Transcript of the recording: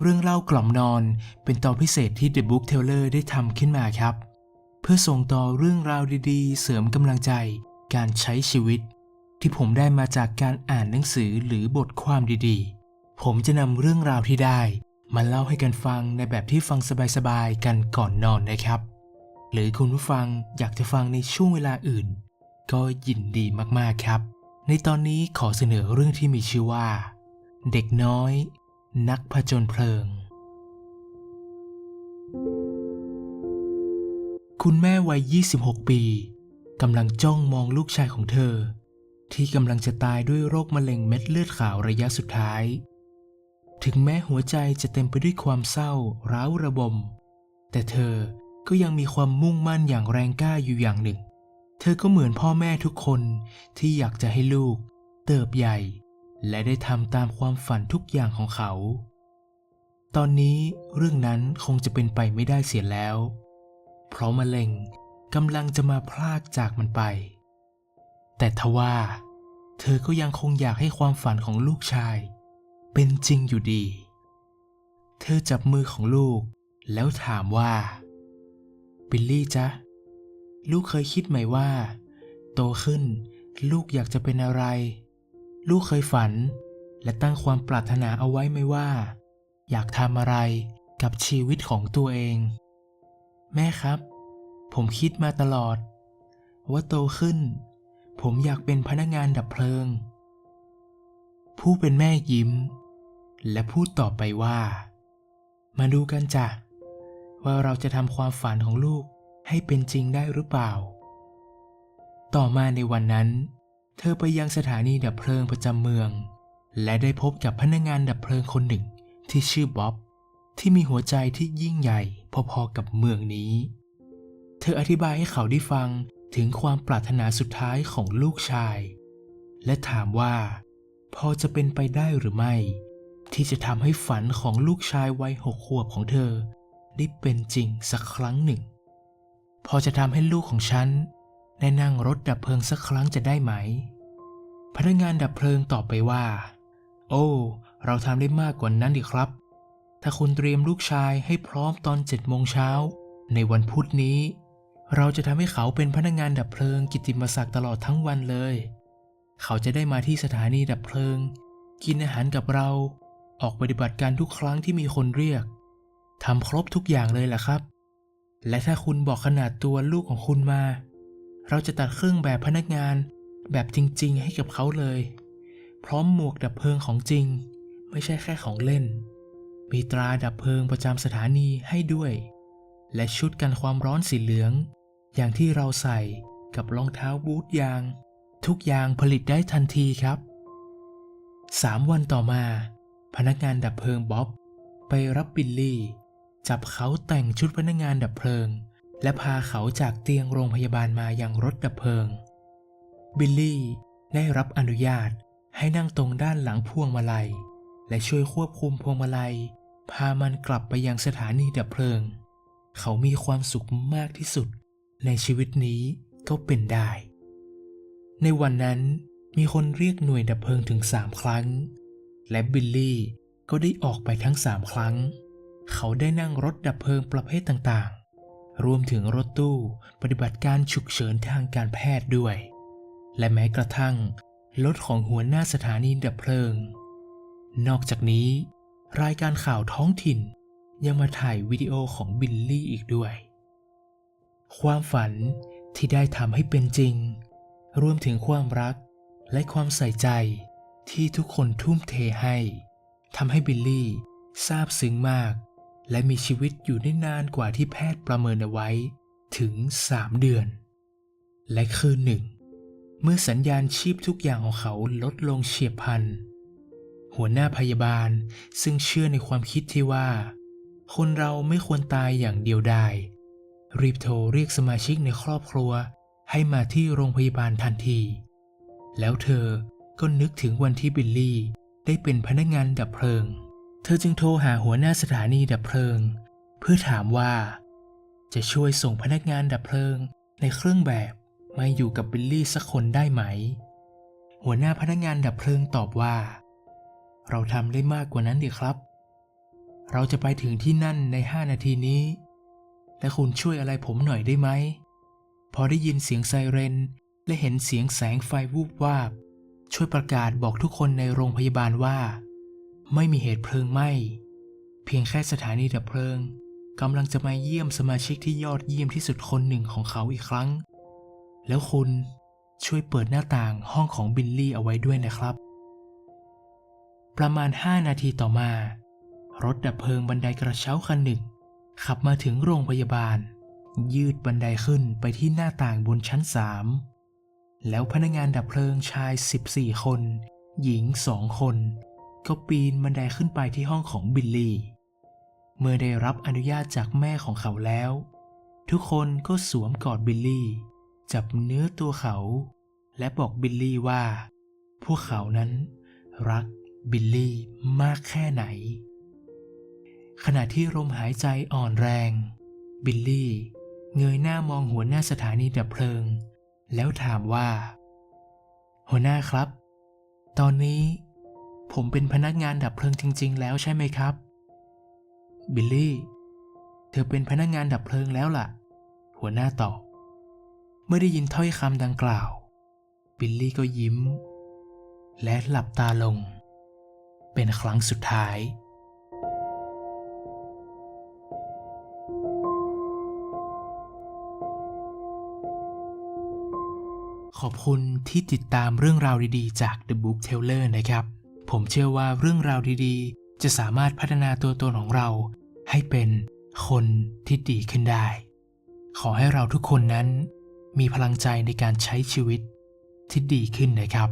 เรื่องเล่ากล่อมนอนเป็นตอนพิเศษที่ The Book Teller ได้ทำขึ้นมาครับ เพื่อส่งต่อเรื่องราวดีๆ เสริมกำลังใจ การใช้ชีวิต ที่ผมได้มาจากการอ่านหนังสือหรือบทความดีๆ ผมจะนำเรื่องราวที่ได้ มาเล่าให้กันฟังในแบบที่ฟังสบายๆ กันก่อนนอนนะครับ หรือคุณผู้ฟังอยากจะฟังในช่วงเวลาอื่น ก็ยินดีมากๆครับ ในตอนนี้ขอเสนอเรื่องที่มีชื่อว่า เด็กน้อย นักผจญเพลิง คุณแม่วัย 26 ปีกำลังจ้องมองลูกชายของเธอ ที่กำลังจะตายด้วยโรคมะเร็งเม็ดเลือดขาวระยะสุดท้าย ถึงแม้หัวใจจะเต็มไปด้วยความเศร้า ร้าวระบม แต่เธอก็ยังมีความมุ่งมั่นอย่างแรงกล้าอยู่อย่างหนึ่ง เธอก็เหมือนพ่อแม่ทุกคนที่อยากจะให้ลูก เติบใหญ่ และได้ทำตามความฝันทุกอย่างของเขา ตอนนี้เรื่องนั้นคงจะเป็นไปไม่ได้เสียแล้ว เพราะมะเร็งกำลังจะมาพลากจากมันไป แต่ทว่า เธอก็ยังคงอยากให้ความฝันของลูกชาย เป็นจริงอยู่ดี เธอจับมือของลูก แล้วถามว่าบิลลี่จ๊ะ ลูกเคยคิดไหมว่า โตขึ้นลูกอยากจะเป็นอะไร ลูกเคยฝัน และตั้งความปรารถนาเอาไว้ไหมว่า อยากทำอะไรกับชีวิตของตัวเอง แม่ครับ ผมคิดมาตลอด ว่าโตขึ้น ผมอยากเป็นพนักงานดับเพลิง ผู้เป็นแม่ยิ้ม และพูดต่อไปว่า มาดูกันจ้ะว่าเราจะทำความฝันของลูกให้เป็นจริงได้หรือเปล่า ต่อมาในวันนั้น เธอไปยังสถานีดับเพลิงประจำเมือง และได้พบกับพนักงานดับเพลิงคนหนึ่งที่ชื่อบ๊อบ ที่มีหัวใจที่ยิ่งใหญ่พอๆกับเมืองนี้ เธออธิบายให้เขาได้ฟังถึงความปรารถนาสุดท้ายของลูกชาย และถามว่า พอจะเป็นไปได้หรือไม่ ที่จะทำให้ฝันของลูกชายวัยหกขวบของเธอ ได้เป็นจริงสักครั้งหนึ่ง พอจะทำให้ลูกของฉัน ได้นั่งรถดับเพลิงสักครั้งจะได้ไหม พนักงานดับเพลิงตอบไปว่า โอ้ เราทำได้มากกว่านั้นดีครับ ถ้าคุณเตรียมลูกชายให้พร้อมตอนเจ็ดโมงเช้า ในวันพุธนี้ เราจะทำให้เขาเป็นพนักงานดับเพลิงกิตติมศักดิ์ตลอดทั้งวันเลย เขาจะได้มาที่สถานีดับเพลิง กินอาหารกับเรา ออกปฏิบัติการทุกครั้งที่มีคนเรียกทำครบทุกอย่างเลยแหละครับ และถ้าคุณบอกขนาดตัวลูกของคุณมา เราจะตัดเครื่องแบบพนักงานแบบจริง ๆ ให้กับเขาเลย พร้อมหมวกดับเพลิงของจริง ไม่ใช่แค่ของเล่น มีตราดับเพลิงประจำสถานีให้ด้วย และชุดกันความร้อนสีเหลือง อย่างที่เราใส่กับรองเท้าบูทยาง ทุกอย่างผลิตได้ทันทีครับสามวันต่อมา พนักงานดับเพลิงบ๊อบ ไปรับบิลลี่ จับเขาแต่งชุดพนักงานดับเพลิง และพาเขาจากเตียงโรงพยาบาลมายังรถดับเพลิง บิลลี่ได้รับอนุญาตให้นั่งตรงด้านหลังพวงมาลัย และช่วยควบคุมพวงมาลัย พามันกลับไปยังสถานีดับเพลิง เขามีความสุขมากที่สุด ในชีวิตนี้ก็เป็นได้ ในวันนั้นมีคนเรียกหน่วยดับเพลิงถึงสามครั้ง และบิลลี่ก็ได้ออกไปทั้งสามครั้ง เขาได้นั่งรถดับเพลิงประเภทต่าง รวมถึงรถตู้ ปฏิบัติการฉุกเฉินทางการแพทย์ด้วย และแม้กระทั่งรถของหัวหน้าสถานีดับเพลิง นอกจากนี้ รายการข่าวท้องถิ่นยังมาถ่ายวิดีโอของบิลลี่อีกด้วย ความฝันที่ได้ทำให้เป็นจริง รวมถึงความรักและความใส่ใจที่ทุกคนทุ่มเทให้ทำให้บิลลี่ซาบซึ้งมาก และมีชีวิตอยู่ได้นานกว่าที่แพทย์ประเมินเอาไว้ถึง 3 เดือน และคืนหนึ่ง เมื่อสัญญาณชีพทุกอย่างของเขาลดลงเฉียบพลัน หัวหน้าพยาบาลซึ่งเชื่อในความคิดที่ว่า คนเราไม่ควรตายอย่างเดียวดายรีบโทรเรียกสมาชิกในครอบครัวให้มาที่โรงพยาบาลทันที แล้วเธอก็นึกถึงวันที่บิลลี่ได้เป็นพนักงานดับเพลิง เธอจึงโทรหาหัวหน้าสถานีดับเพลิง เพื่อถามว่า จะช่วยส่งพนักงานดับเพลิงในเครื่องแบบมาอยู่กับบิลลี่สักคนได้ไหม หัวหน้าพนักงานดับเพลิงตอบว่า เราทำได้มากกว่านั้นดีครับ เราจะไปถึงที่นั่นใน5นาทีนี้ และคุณช่วยอะไรผมหน่อยได้ไหม พอได้ยินเสียงไซเรน และเห็นเสียงแสงไฟวูบวาบ ช่วยประกาศบอกทุกคนในโรงพยาบาลว่า ไม่มีเหตุเพลิงไหม้ เพียงแค่สถานีดับเพลิงกำลังจะมาเยี่ยมสมาชิกที่ยอดเยี่ยมที่สุดคนหนึ่งของเขาอีกครั้ง แล้วคุณช่วยเปิดหน้าต่างห้องของบิลลี่เอาไว้ด้วยนะครับ ประมาณ 5 นาทีต่อมา รถดับเพลิงบันไดกระเช้าคันหนึ่ง ขับมาถึงโรงพยาบาล ยืดบันไดขึ้นไปที่หน้าต่างบนชั้น3แล้วพนักงานดับเพลิงชาย 14 คน หญิง2คน ก็ปีนบันไดขึ้นไปที่ห้องของบิลลี่ เมื่อได้รับอนุญาตจากแม่ของเขาแล้ว ทุกคนก็สวมกอดบิลลี่ จับเนื้อตัวเขา และบอกบิลลี่ว่า พวกเขานั้นรักบิลลี่มากแค่ไหน ขณะที่ลมหายใจอ่อนแรง บิลลี่เงยหน้ามองหัวหน้าสถานีดับเพลิง แล้วถามว่า หัวหน้าครับ ตอนนี้ ผมเป็นพนักงานดับเพลิงจริง ๆ แล้วใช่ไหมครับ บิลลี่ เธอเป็นพนักงานดับเพลิงแล้วล่ะ หัวหน้าตอบ เมื่อได้ยินถ้อยคำดังกล่าว บิลลี่ก็ยิ้ม และหลับตาลง เป็นครั้งสุดท้ายขอบคุณที่ติดตามเรื่องราวดีๆ จาก The Book Teller นะครับ ผมเชื่อว่าเรื่องราวดีๆ จะสามารถพัฒนาตัวตนของเรา ให้เป็นคนที่ดีขึ้นได้ ขอให้เราทุกคนนั้น มีพลังใจในการใช้ชีวิตที่ดีขึ้นนะครับ